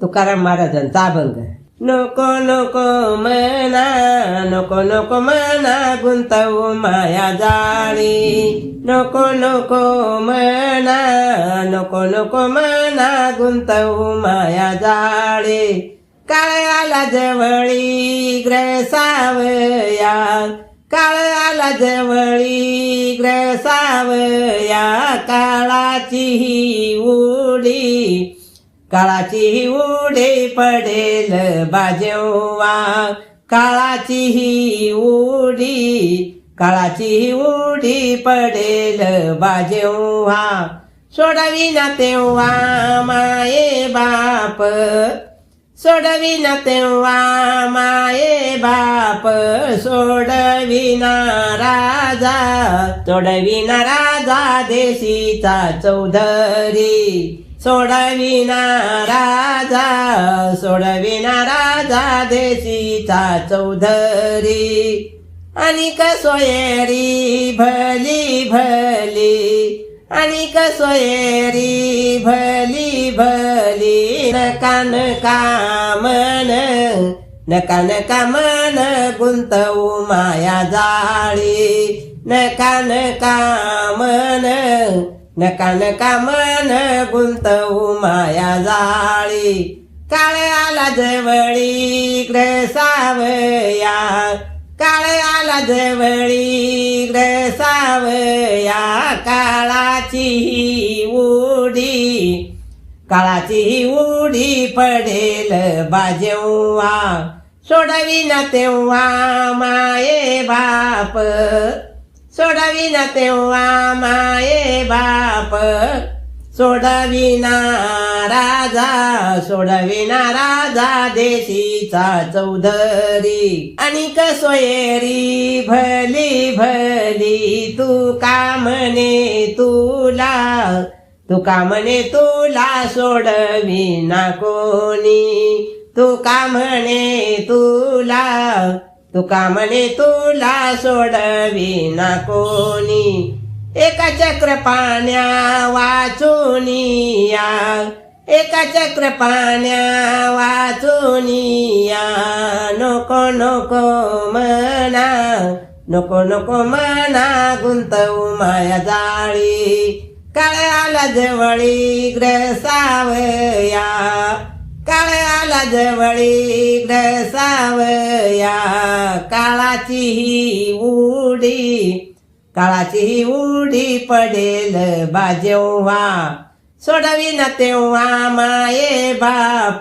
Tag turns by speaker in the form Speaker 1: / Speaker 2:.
Speaker 1: तुकाराम महाराजांचा अभंग नको नको मना नको नको मना गुंतवू माया जाळी. नको नको मना नको नको मना गुंतवू माया जाळी. काळ आला जवळी ग्रसावया काळ आला जवळी ग्रसावया काळाची ही उडी. काळाची उडे उडी पडेल बाजेवा काळाची ही उडी काळाची उडी पडेल बाजेवा सोडविना तेव्हा माये बाप सोडविना तेव्हा माये बाप सोडविना राजा सोडविना राजा देशीचा चौधरी. सोडविना राजा सोडविना राजा देशीचा चौधरी. आणि कसोयरी भली भली आणि कसोयरी भली भली. नकान कामन नकान कामन गुंतवू माया जाळी. नकान कामन नका नका गुंतवू माया जाळी. काळ आला जवळी ग्रसावया काळ आला जवळी ग्रसावया काळाची उडी काळाची ही उडी पडेल बाजेवा सोडविना तेव्हा माये बाप. सोडविना तेव्हा माये बाप. सोडविना राजा सोडविना राजा देशीचा चौधरी. आणि कसोयरी भली भली तू का म्हणे तुला? तू का म्हणे तुला सोडविना कोणी? तू का म्हणे तुला? तुका म्हणे तुला सोडविना कोणी. एका चक्र पाण्या वाचून या. एका चक्र पाण्या वाचून या. नको नको मना नको नको मना गुंतवू माया जाळी. काळ्याला जवळी ग्रसावया. काळ्याला जवळी ग्रसावया. काळाची ही उडी काळाची ही उडी पडेल बा जेव्हा. सोडविना तेव्हा माये बाप.